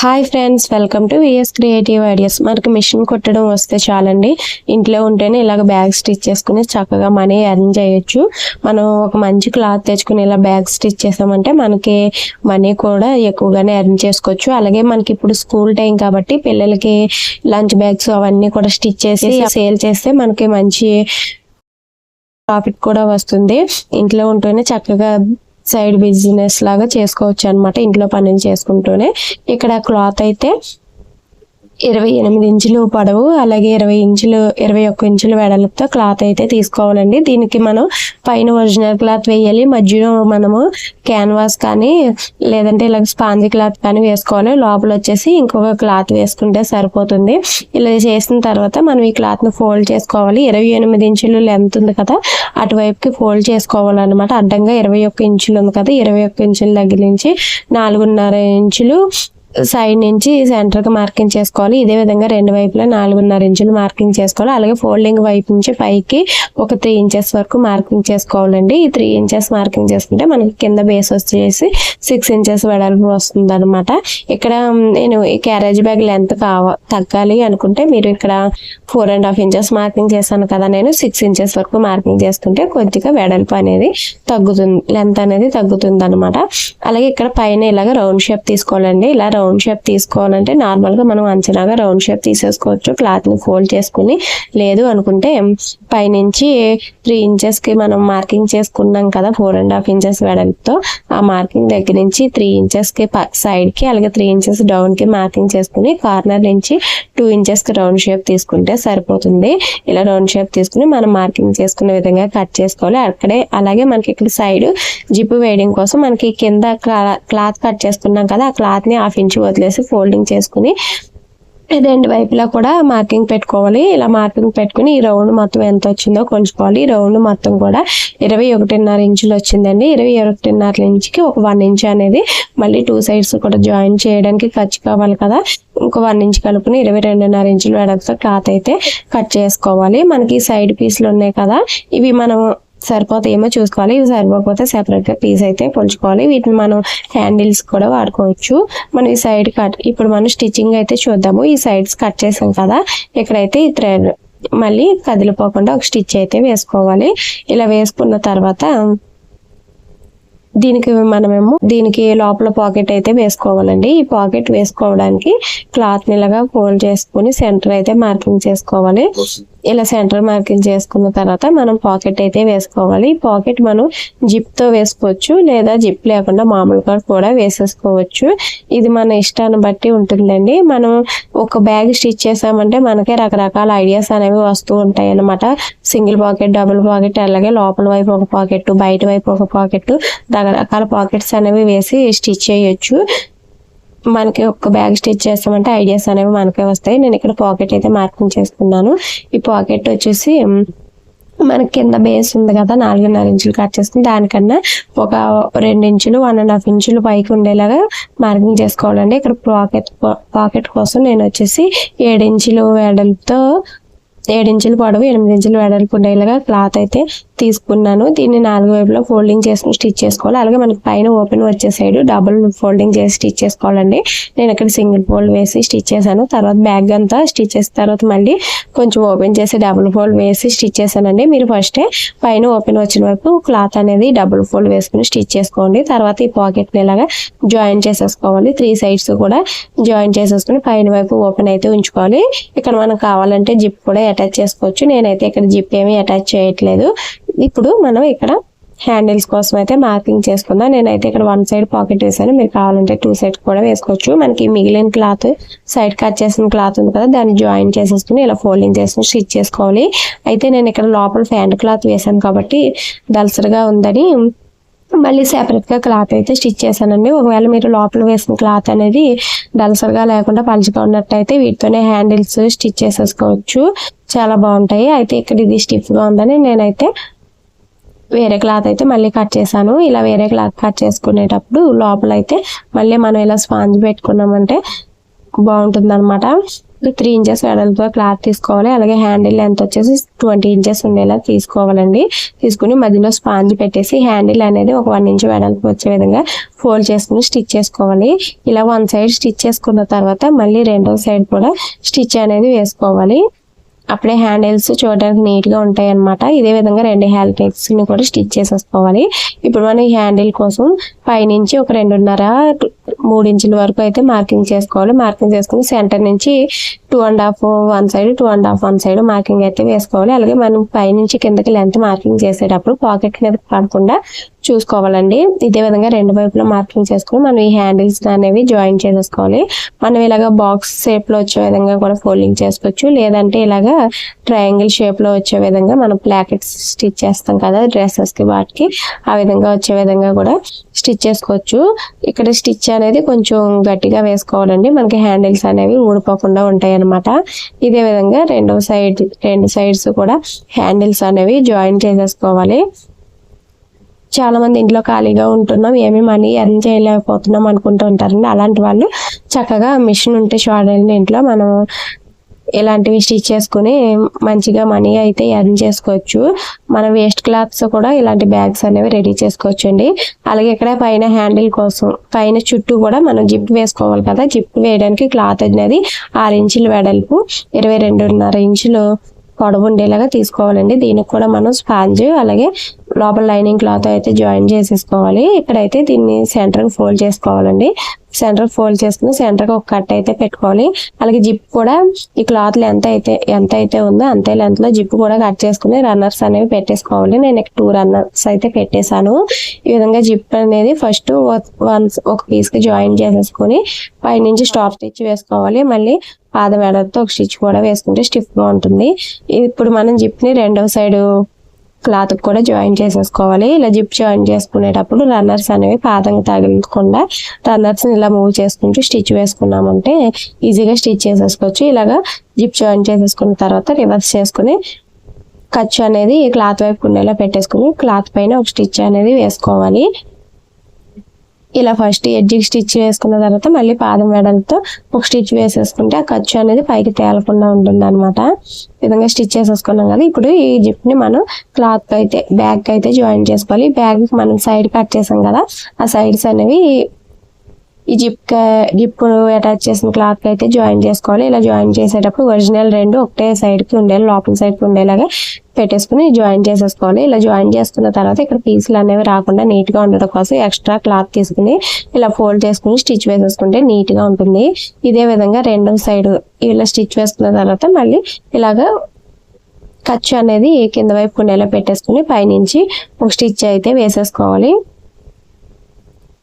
Hi friends welcome to VS creative ideas మనకి machine కుట్టడం వస్తే చాలండి. ఇంట్లో ఉంటేనే ఇలాగ బ్యాగ్ స్టిచ్ చేసుకుని చక్కగా మనీ ఎర్న్ చేయొచ్చు. మనం ఒక మంచి క్లాత్ తెచ్చుకుని ఇలా బ్యాగ్ స్టిచ్ చేసామంటే మనకి మనీ కూడా ఎక్కువగానే ఎర్న్ చేసుకోవచ్చు. అలాగే మనకి ఇప్పుడు స్కూల్ టైం కాబట్టి పిల్లలకి లంచ్ బ్యాగ్స్ అవన్నీ కూడా స్టిచ్ చేసి సేల్ చేస్తే మనకి మంచి ప్రాఫిట్ కూడా వస్తుంది. ఇంట్లో ఉంటేనే చక్కగా సైడ్ బిజినెస్ లాగా చేసుకోవచ్చు అనమాట ఇంట్లో పనులు చేసుకుంటూనే. ఇక్కడ క్లాత్ అయితే ఇరవై ఎనిమిది ఇంచులు పొడవు అలాగే ఇరవై ఇంచులు ఇరవై ఒక్క ఇంచులు వెడల్పుతో క్లాత్ అయితే తీసుకోవాలండి. దీనికి మనం పైన ఒరిజినల్ క్లాత్ వేయాలి. మధ్యలో మనము క్యాన్వాస్ కానీ లేదంటే ఇలా స్పాంజీ క్లాత్ కానీ వేసుకోవాలి. లోపల వచ్చేసి ఇంకొక క్లాత్ వేసుకుంటే సరిపోతుంది. ఇలా చేసిన తర్వాత మనం ఈ క్లాత్ను ఫోల్డ్ చేసుకోవాలి. ఇరవై ఎనిమిది ఇంచులు లెంత్ ఉంది కదా అటువైపుకి ఫోల్డ్ చేసుకోవాలన్నమాట. అడ్డంగా ఇరవై ఒక్క ఇంచులు ఉంది కదా ఇరవై ఒక్క ఇంచుల దగ్గర నుంచి నాలుగున్నర ఇంచులు సైడ్ నుంచి సెంటర్కి మార్కింగ్ చేసుకోవాలి. ఇదే విధంగా రెండు వైపులా నాలుగున్నర ఇంచులు మార్కింగ్ చేసుకోవాలి. అలాగే ఫోల్డింగ్ వైపు నుంచి పైకి ఒక త్రీ ఇంచెస్ వరకు మార్కింగ్ చేసుకోవాలండి. ఈ త్రీ ఇంచెస్ మార్కింగ్ చేసుకుంటే మనకి కింద బేస్ వచ్చేసి సిక్స్ ఇంచెస్ వెడల్పు వస్తుంది అనమాట ఇక్కడ నేను ఈ క్యారేజ్ బ్యాగ్ లెంత్ కావ తగ్గాలి అనుకుంటే మీరు ఇక్కడ four and half inches marking చేశాను కదా నేను సిక్స్ ఇంచెస్ వరకు మార్కింగ్ చేసుకుంటే కొద్దిగా వెడల్పు అనేది తగ్గుతుంది లెంత్ అనేది తగ్గుతుంది అనమాట అలాగే ఇక్కడ పైన ఇలాగ రౌండ్ షేప్ తీసుకోవాలండి. ఇలా రౌండ్ షేప్ తీసుకోవాలంటే నార్మల్గా మనం అంచనాగా రౌండ్ షేప్ తీసేసుకోవచ్చు. క్లాత్ని ఫోల్డ్ చేసుకుని లేదు అనుకుంటే పైనుంచి త్రీ ఇంచెస్కి మనం మార్కింగ్ చేసుకున్నాం కదా ఫోర్ అండ్ హాఫ్ ఇంచెస్ వెడల్పుతో ఆ మార్కింగ్ దగ్గర నుంచి త్రీ ఇంచెస్కి సైడ్కి అలాగే త్రీ ఇంచెస్ డౌన్కి మార్కింగ్ చేసుకుని కార్నర్ నుంచి టూ ఇంచెస్కి రౌండ్ షేప్ తీసుకుంటే సరిపోతుంది. ఇలా రౌండ్ షేప్ తీసుకుని మనం మార్కింగ్ చేసుకునే విధంగా కట్ చేసుకోవాలి. అక్కడే అలాగే మనకి ఇక్కడ సైడ్ జిప్ వేయడం కోసం మనకి కింద క్లాత్ కట్ చేసుకున్నాం కదా ఆ క్లాత్ని హాఫ్ ఇంచ్ వదిలేసి ఫోల్డింగ్ చేసుకుని రెండు వైపులా కూడా మార్కింగ్ పెట్టుకోవాలి. ఇలా మార్కింగ్ పెట్టుకుని ఈ రౌండ్ మొత్తం ఎంత వచ్చిందో కొలుచుకోవాలి. ఈ రౌండ్ మొత్తం కూడా ఇరవై ఒకటిన్నర ఇంచులు వచ్చిందండి. ఇరవై ఒకటిన్నర ఇంచుకి ఒక వన్ ఇంచ్ అనేది మళ్ళీ టూ సైడ్స్ కూడా జాయిన్ చేయడానికి ఖర్చు కావాలి కదా. ఇంకో వన్ ఇంచ్ కలుపుకుని ఇరవై రెండున్నర ఇంచులు వెడల్పుతో క్లాత్ అయితే కట్ చేసుకోవాలి. మనకి సైడ్ పీస్లు ఉన్నాయి కదా. ఇవి మనం సరిపోతాయేమో చూసుకోవాలి ఇవి సరిపోకపోతే సెపరేట్గా పీస్ అయితే పొలుచుకోవాలి వీటిని మనం హ్యాండిల్స్ కూడా వాడుకోవచ్చు. మనం ఈ సైడ్ కట్ ఇప్పుడు మనం స్టిచ్చింగ్ అయితే చూద్దాము. ఈ సైడ్స్ కట్ చేసాం కదా ఇక్కడైతే ఈ థ్రెడ్ మళ్ళీ కదిలిపోకుండా ఒక స్టిచ్ అయితే వేసుకోవాలి. ఇలా వేసుకున్న తర్వాత దీనికి మనమేమో దీనికి లోపల పాకెట్ అయితే వేసుకోవాలండి. ఈ పాకెట్ వేసుకోవడానికి క్లాత్ నిలగా ఫోల్డ్ చేసుకుని సెంటర్ అయితే మార్కింగ్ చేసుకోవాలి. ఇలా సెంటర్ మార్కింగ్ చేసుకున్న తర్వాత మనం పాకెట్ అయితే వేసుకోవాలి. పాకెట్ మనం జిప్తో వేసుకోవచ్చు లేదా జిప్ లేకుండా మామూలుగా కూడా వేసేసుకోవచ్చు. ఇది మన ఇష్టాన్ని బట్టి ఉంటుందండి. మనం ఒక బ్యాగ్ స్టిచ్ చేసామంటే మనకే రకరకాల ఐడియాస్ అనేవి వస్తూ ఉంటాయి అన్నమాట సింగిల్ పాకెట్ డబుల్ పాకెట్ అలాగే లోపల వైపు ఒక పాకెట్ బయట వైపు ఒక పాకెట్ రకరకాల పాకెట్స్ అనేవి వేసి స్టిచ్ చేయొచ్చు. మనకి ఒక బ్యాగ్ స్టిచ్ చేస్తామంటే ఐడియాస్ అనేవి మనకే వస్తాయి. నేను ఇక్కడ పాకెట్ అయితే మార్కింగ్ చేసుకున్నాను. ఈ పాకెట్ వచ్చేసి మన మనకి కింద బేస్ ఉంది కదా నాలుగున్నర ఇంచులు కట్ చేసుకుని దానికన్నా ఒక రెండు ఇంచులు వన్ అండ్ హాఫ్ ఇంచులు పైకి ఉండేలాగా మార్కింగ్ చేసుకోవాలండి. ఇక్కడ పాకెట్ పాకెట్ కోసం నేను వచ్చేసి ఏడు ఇంచులు వెడల్పుతో ఏడు ఇంచులు పొడవు ఎనిమిది ఇంచులు వెడల్పు ఉండేలాగా క్లాత్ అయితే తీసుకున్నాను. దీన్ని నాలుగు వైపులో ఫోల్డింగ్ చేసుకుని స్టిచ్ చేసుకోవాలి. అలాగే మనకి పైన ఓపెన్ వచ్చే సైడ్ డబుల్ ఫోల్డింగ్ చేసి స్టిచ్ చేసుకోవాలండి. నేను ఇక్కడ సింగిల్ ఫోల్డ్ వేసి స్టిచ్ చేశాను. తర్వాత బ్యాగ్ అంతా స్టిచ్ చేసిన తర్వాత మళ్ళీ కొంచెం ఓపెన్ చేసి డబుల్ ఫోల్డ్ వేసి స్టిచ్ చేశానండి. మీరు ఫస్టే పైన ఓపెన్ వచ్చిన వరకు క్లాత్ అనేది డబుల్ ఫోల్డ్ వేసుకుని స్టిచ్ చేసుకోండి. తర్వాత ఈ పాకెట్ని ఇలాగా జాయిన్ చేసేసుకోవాలి. త్రీ సైడ్స్ కూడా జాయిన్ చేసేసుకుని పైన వైపు ఓపెన్ అయితే ఉంచుకోవాలి. ఇక్కడ మనకు కావాలంటే జిప్ కూడా అటాచ్ చేసుకోవచ్చు. నేనైతే ఇక్కడ జిప్ ఏమీ అటాచ్ చేయట్లేదు. ఇప్పుడు మనం ఇక్కడ హ్యాండిల్స్ కోసం అయితే మార్కింగ్ చేసుకుందాం. నేనైతే ఇక్కడ వన్ సైడ్ పాకెట్ వేసాను. మీరు కావాలంటే టూ సైడ్ కూడా వేసుకోవచ్చు. మనకి మిగిలిన క్లాత్ సైడ్ కట్ చేసిన క్లాత్ ఉంది కదా దాన్ని జాయిన్ చేసేసుకుని ఇలా ఫోల్డింగ్ చేసుకుని స్టిచ్ చేసుకోవాలి. అయితే నేను ఇక్కడ లోపల ఫ్యాంట్ క్లాత్ వేసాను కాబట్టి దలసరిగా ఉందని మళ్ళీ సెపరేట్గా గా క్లాత్ అయితే స్టిచ్ చేశానండి. ఒకవేళ మీరు లోపల వేసిన క్లాత్ అనేది డల్సర్గా లేకుండా పలుచగా ఉన్నట్టయితే వీటితోనే హ్యాండిల్స్ స్టిచ్ చేసేసుకోవచ్చు. చాలా బాగుంటాయి. అయితే ఇక్కడ ఇది స్టిఫ్గా గా ఉందని నేనైతే వేరే క్లాత్ అయితే మళ్ళీ కట్ చేశాను. ఇలా వేరే క్లాత్ కట్ చేసుకునేటప్పుడు లోపల అయితే మళ్ళీ మనం ఇలా స్పాంజ్ పెట్టుకున్నామంటే బాగుంటుంది అనమాట త్రీ ఇంచెస్ వెడల్పుగా క్లాత్ తీసుకోవాలి. అలాగే హ్యాండిల్ లెంత్ వచ్చేసి ట్వంటీ ఇంచెస్ ఉండేలా తీసుకోవాలండి. తీసుకుని మధ్యలో స్పాంజ్ పెట్టేసి హ్యాండిల్ అనేది ఒక వన్ ఇంచ్ వెడల్పు వచ్చే విధంగా ఫోల్డ్ చేసుకుని స్టిచ్ చేసుకోవాలి. ఇలా వన్ సైడ్ స్టిచ్ చేసుకున్న తర్వాత మళ్ళీ రెండో సైడ్ కూడా స్టిచ్ అనేది వేసుకోవాలి. అప్పుడే హ్యాండిల్స్ చూడడానికి నీట్గా ఉంటాయి అనమాట ఇదే విధంగా రెండు హ్యాండిల్స్ని కూడా స్టిచ్ చేసేసుకోవాలి. ఇప్పుడు మనం ఈ హ్యాండిల్ కోసం పైనుంచి ఒక రెండున్నర మూడు ఇంచుల వరకు అయితే మార్కింగ్ చేసుకోవాలి. మార్కింగ్ చేసుకుని సెంటర్ నుంచి two and half one side two and half one side marking అయితే వేసుకోవాలి. అలాగే మనం పైనుంచి కిందకి లెంత్ మార్కింగ్ చేసేటప్పుడు పాకెట్ మీద పడకుండా చూసుకోవాలండి. ఇదే విధంగా రెండు వైపులా మార్కింగ్ చేసుకుని మనం ఈ హ్యాండిల్స్ అనేవి జాయిన్ చేసేసుకోవాలి. మనం ఇలాగ బాక్స్ షేప్లో వచ్చే విధంగా కూడా ఫోల్డింగ్ చేసుకోవచ్చు. లేదంటే ఇలాగా ట్రయాంగిల్ షేప్లో వచ్చే విధంగా మనం ప్లాకెట్స్ స్టిచ్ చేస్తాం కదా డ్రెస్సెస్కి వాటికి ఆ విధంగా వచ్చే విధంగా కూడా స్టిచ్ చేసుకోవచ్చు. ఇక్కడ స్టిచ్ అనేది కొంచెం గట్టిగా వేసుకోవాలండి. మనకి హ్యాండిల్స్ అనేవి ఊడిపోకుండా ఉంటాయి అన్నమాట ఇదే విధంగా రెండో సైడ్ రెండు సైడ్స్ కూడా హ్యాండిల్స్ అనేవి జాయిన్ చేసేసుకోవాలి. చాలా మంది ఇంట్లో ఖాళీగా ఉంటున్నాం ఏమి మనీ ఎర్న్ చేయలేకపోతున్నాం అనుకుంటూ ఉంటారండి. అలాంటి వాళ్ళు చక్కగా మిషన్ ఉంటే చూడండి ఇంట్లో మనం ఇలాంటివి స్టిచ్ చేసుకుని మంచిగా మనీ అయితే ఎర్న్ చేసుకోవచ్చు. మన వేస్ట్ క్లాత్స్ కూడా ఇలాంటి బ్యాగ్స్ అనేవి రెడీ చేసుకోవచ్చు అండి అలాగే ఇక్కడ పైన హ్యాండిల్ కోసం పైన చుట్టూ కూడా మనం జిప్ వేసుకోవాలి కదా. జిప్ వేయడానికి క్లాత్ అనేది ఆరు ఇంచులు వెడల్పు ఇరవై రెండున్నర ఇంచులు పొడవు ఉండేలాగా తీసుకోవాలండి. దీనికి కూడా మనం స్పాంజ్ అలాగే లోపల లైనింగ్ క్లాత్ అయితే జాయిన్ చేసేసుకోవాలి. ఇక్కడైతే దీన్ని సెంటర్ ఫోల్డ్ చేసుకోవాలండి. సెంటర్ ఫోల్డ్ చేసుకుని సెంటర్ ఒక కట్ అయితే పెట్టుకోవాలి. అలాగే జిప్ కూడా ఈ క్లాత్ లెంత్ అయితే ఎంత అయితే ఉందో అంతే లెంత్లో జిప్ కూడా కట్ చేసుకుని రన్నర్స్ అనేవి పెట్టేసుకోవాలి. నేను టూ రన్నర్స్ అయితే పెట్టేశాను. ఈ విధంగా జిప్ అనేది ఫస్ట్ వన్స్ ఒక పీస్కి జాయిన్ చేసేసుకొని పైనుంచి స్టాప్ స్టిచ్ వేసుకోవాలి. మళ్ళీ పాదం వేడతో ఒక స్టిచ్ కూడా వేసుకుంటే స్టిఫ్గా ఉంటుంది. ఇప్పుడు మనం జిప్ని రెండవ సైడ్ క్లాత్ కూడా జాయిన్ చేసేసుకోవాలి. ఇలా జిప్ జాయిన్ చేసుకునేటప్పుడు రన్నర్స్ అనేవి పాదం తగలకుండా రన్నర్స్ ఇలా మూవ్ చేసుకుంటూ స్టిచ్ వేసుకున్నామంటే ఈజీగా స్టిచ్ చేసేసుకోవచ్చు. ఇలాగా జిప్ జాయిన్ చేసేసుకున్న తర్వాత రివర్స్ చేసుకుని ఖర్చు అనేది క్లాత్ వైపు ఉండేలా పెట్టేసుకుని క్లాత్ పైన ఒక స్టిచ్ అనేది వేసుకోవాలి. ఇలా ఫస్ట్ ఎడ్జికి స్టిచ్ వేసుకున్న తర్వాత మళ్ళీ పాదం వెడలతో ఒక స్టిచ్ వేసేసుకుంటే ఆ ఖర్చు అనేది పైకి తేలకుండా ఉంటుంది అనమాట విధంగా స్టిచ్ చేసేసుకున్నాం కదా ఇప్పుడు ఈ జిప్ని మనం క్లాత్ అయితే బ్యాగ్ అయితే జాయిన్ చేసుకోవాలి. బ్యాగ్ మనం సైడ్ కట్ చేసాం కదా ఆ సైడ్స్ అనేవి ఈ జిప్ జిప్ అటాచ్ చేసిన క్లాత్ అయితే జాయిన్ చేసుకోవాలి. ఇలా జాయిన్ చేసేటప్పుడు ఒరిజినల్ రెండు ఒకటే సైడ్కి ఉండేలా లోపల సైడ్కి ఉండేలాగా పెట్టేసుకుని జాయిన్ చేసేసుకోవాలి. ఇలా జాయిన్ చేసుకున్న తర్వాత ఇక్కడ పీసులు అనేవి రాకుండా నీట్గా ఉండడం కోసం ఎక్స్ట్రా క్లాత్ తీసుకుని ఇలా ఫోల్డ్ చేసుకుని స్టిచ్ వేసేసుకుంటే నీట్గా ఉంటుంది. ఇదే విధంగా రెండో సైడ్ ఇలా స్టిచ్ వేసుకున్న తర్వాత మళ్ళీ ఇలాగా ఖర్చు అనేది కింద వైపు ఉండేలా పెట్టేసుకుని పైనుంచి ఒక స్టిచ్ అయితే వేసేసుకోవాలి.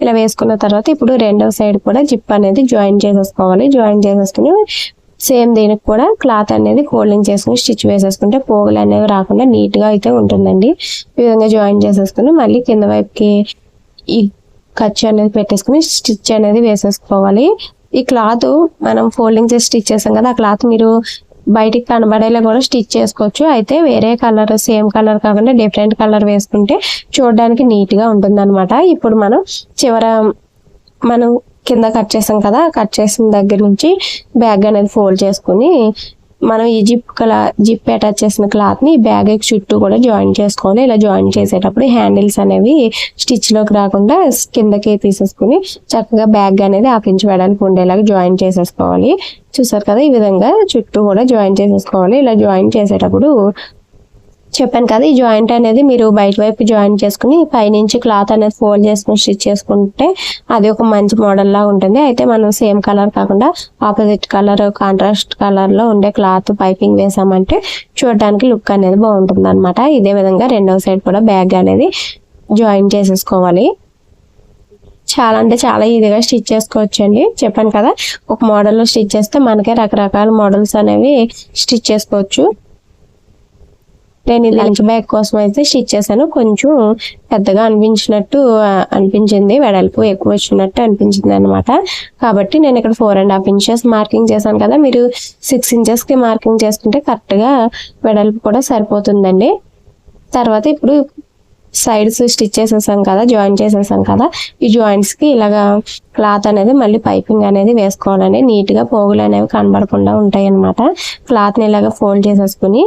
ఇలా వేసుకున్న తర్వాత ఇప్పుడు రెండవ సైడ్ కూడా జిప్ అనేది జాయిన్ చేసేసుకోవాలి. జాయిన్ చేసేసుకుని సేమ్ దీనికి కూడా క్లాత్ అనేది ఫోల్డింగ్ చేసుకుని స్టిచ్ వేసేసుకుంటే పోగులు అనేవి రాకుండా నీట్గా అయితే ఉంటుందండి. ఈ విధంగా జాయిన్ చేసేసుకుని మళ్ళీ కింద వైపుకి ఈ ఖర్చు అనేది పెట్టేసుకుని స్టిచ్ అనేది వేసేసుకోవాలి. ఈ క్లాత్ మనం ఫోల్డింగ్ చేసి స్టిచ్ చేసాం కదా ఆ క్లాత్ మీరు బయటికి కనబడేలా కూడా స్టిచ్ చేసుకోవచ్చు. అయితే వేరే కలర్ సేమ్ కలర్ కాకుండా డిఫరెంట్ కలర్ వేసుకుంటే చూడడానికి నీట్గా ఉంటుంది అనమాట ఇప్పుడు మనం చివర మనం కింద కట్ చేసాం కదా కట్ చేసిన దగ్గర నుంచి బ్యాగ్ అనేది ఫోల్డ్ చేసుకుని మనం ఈ జిప్ కలా జిప్ అటాచ్ చేసిన క్లాత్ని బ్యాగ్ చుట్టూ కూడా జాయిన్ చేసుకోవాలి ఇలా జాయిన్ చేసేటప్పుడు హ్యాండిల్స్ అనేవి స్టిచ్లోకి రాకుండా కిందకి తీసేసుకుని చక్కగా బ్యాగ్ అనేది ఆకించి వేయడానికి ఉండేలాగా జాయిన్ చేసేసుకోవాలి. చూసారు కదా ఈ విధంగా చుట్టూ కూడా జాయిన్ చేసేసుకోవాలి. ఇలా జాయిన్ చేసేటప్పుడు చెప్పాను కదా ఈ జాయింట్ అనేది మీరు బయట వైపు జాయిన్ చేసుకుని పైనుంచి క్లాత్ అనేది ఫోల్డ్ చేసుకుని స్టిచ్ చేసుకుంటే అది ఒక మంచి మోడల్ లా ఉంటుంది. అయితే మనం సేమ్ కలర్ కాకుండా ఆపోజిట్ కలర్ కాంట్రాస్ట్ కలర్లో ఉండే క్లాత్ పైపింగ్ వేసామంటే చూడడానికి లుక్ అనేది బాగుంటుంది అనమాట ఇదే విధంగా రెండవ సైడ్ కూడా బ్యాగ్ అనేది జాయిన్ చేసేసుకోవాలి. చాలా అంటే చాలా ఈజీగా స్టిచ్ చేసుకోవచ్చు అండి చెప్పాను కదా ఒక మోడల్లో స్టిచ్ చేస్తే మనకే రకరకాల మోడల్స్ అనేవి స్టిచ్ చేసుకోవచ్చు. నేను ఇది లంచ్ బ్యాగ్ కోసం అయితే స్టిచ్ చేశాను. కొంచెం పెద్దగా అనిపించినట్టు అనిపించింది. వెడల్పు ఎక్కువ వచ్చినట్టు అనిపించింది అనమాట కాబట్టి నేను ఇక్కడ four and half inches marking చేశాను కదా. మీరు సిక్స్ ఇంచెస్కి మార్కింగ్ చేసుకుంటే కరెక్ట్గా వెడల్పు కూడా సరిపోతుందండి. తర్వాత ఇప్పుడు సైడ్స్ స్టిచ్ చేసేసాం కదా జాయిన్ చేసేసాం కదా. ఈ జాయింట్స్కి ఇలాగా క్లాత్ అనేది మళ్ళీ పైపింగ్ అనేది వేసుకోవాలండి. నీట్గా పోగులు అనేవి కనబడకుండా ఉంటాయి అనమాట క్లాత్ని ఇలాగ ఇలాగా ఫోల్డ్ చేసేసుకుని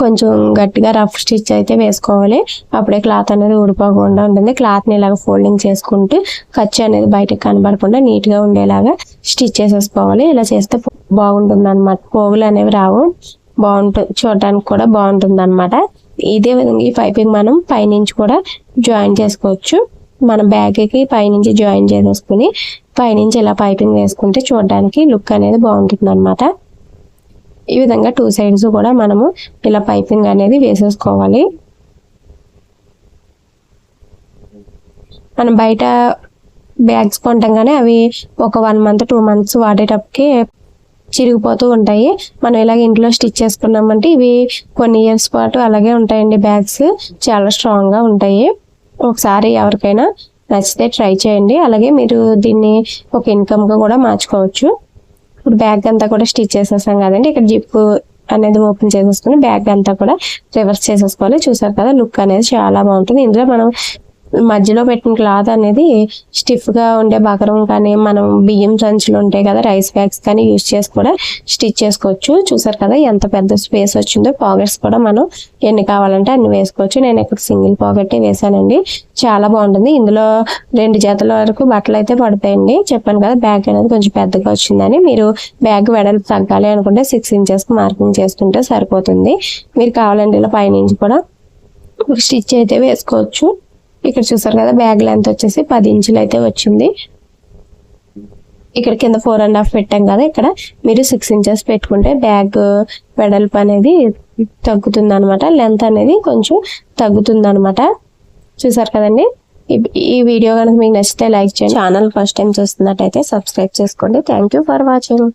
కొంచెం గట్టిగా రఫ్ స్టిచ్ అయితే వేసుకోవాలి. అప్పుడే క్లాత్ అనేది ఊడిపోకుండా ఉంటుంది. క్లాత్ని ఇలాగ ఫోల్డింగ్ చేసుకుంటూ ఖర్చు అనేది బయటకు కనబడకుండా నీట్గా ఉండేలాగా స్టిచ్ చేసేసుకోవాలి. ఇలా చేస్తే బాగుంటుంది అనమాట పోగులు అనేవి రావు. బాగుంటుంది చూడడానికి కూడా బాగుంటుంది అనమాట ఇదే విధంగా ఈ పైపింగ్ మనం పైనుంచి కూడా జాయిన్ చేసుకోవచ్చు. మన బ్యాగ్కి పైనుంచి జాయిన్ చేసేసుకుని పైనుంచి ఇలా పైపింగ్ వేసుకుంటే చూడడానికి లుక్ అనేది బాగుంటుంది అనమాట ఈ విధంగా టూ సైడ్స్ కూడా మనము ఇలా పైపింగ్ అనేది వేసేసుకోవాలి. మనం బయట బ్యాగ్స్ కొంటాం కానీ అవి ఒక వన్ మంత్ టూ మంత్స్ వాడేటప్పటికి చిరిగిపోతూ ఉంటాయి. మనం ఇలాగ ఇంట్లో స్టిచ్ చేసుకున్నామంటే ఇవి కొన్ని ఇయర్స్ పాటు అలాగే ఉంటాయండి బ్యాగ్స్ చాలా స్ట్రాంగ్గా ఉంటాయి. ఒకసారి ఎవరికైనా నచ్చితే ట్రై చేయండి. అలాగే మీరు దీన్ని ఒక ఇన్కమ్గా కూడా మార్చుకోవచ్చు. ఇప్పుడు బ్యాగ్ అంతా కూడా స్టిచ్ చేసేసాం కదండి. ఇక్కడ జిప్ అనేది ఓపెన్ చేసేసుకుని బ్యాగ్ అంతా కూడా రివర్స్ చేసేసుకోవాలి. చూసారు కదా లుక్ అనేది చాలా బాగుంటుంది. ఇందులో మనం మధ్యలో పెట్టిన క్లాత్ అనేది స్టిఫ్గా ఉండే బకరం కానీ మనం బియ్యం సంచులు ఉంటాయి కదా రైస్ బ్యాగ్స్ కానీ యూజ్ చేసి కూడా స్టిచ్ చేసుకోవచ్చు. చూసారు కదా ఎంత పెద్ద స్పేస్ వచ్చిందో. పాకెట్స్ కూడా మనం ఎన్ని కావాలంటే అన్ని వేసుకోవచ్చు. నేను ఇక్కడ సింగిల్ పాకెట్ వేసానండి చాలా బాగుంటుంది. ఇందులో రెండు జతల వరకు బట్టలు అయితే పడతాయండి. చెప్పాను కదా బ్యాగ్ అనేది కొంచెం పెద్దగా వచ్చిందని. మీరు బ్యాగ్ వెడల్పు తగ్గాలి అనుకుంటే సిక్స్ ఇంచెస్కి మార్కింగ్ చేసుకుంటే సరిపోతుంది. మీరు కావాలంటే ఇలా పైనుంచి కూడా స్టిచ్ అయితే వేసుకోవచ్చు. ఇక్కడ చూసారు కదా బ్యాగ్ లెంత్ వచ్చేసి పది ఇంచులు అయితే వచ్చింది. ఇక్కడ కింద ఫోర్ అండ్ హాఫ్ పెట్టాం కదా ఇక్కడ మీరు సిక్స్ ఇంచెస్ పెట్టుకుంటే బ్యాగ్ వెడల్పు అనేది తగ్గుతుంది అనమాట లెంత్ అనేది కొంచెం తగ్గుతుంది అనమాట చూసారు కదండి? ఈ- వీడియో కనుక మీకు నచ్చితే లైక్ చేయండి. ఛానల్ ఫస్ట్ టైం చూస్తున్నట్టయితే సబ్స్క్రైబ్ చేసుకోండి. Thank you for watching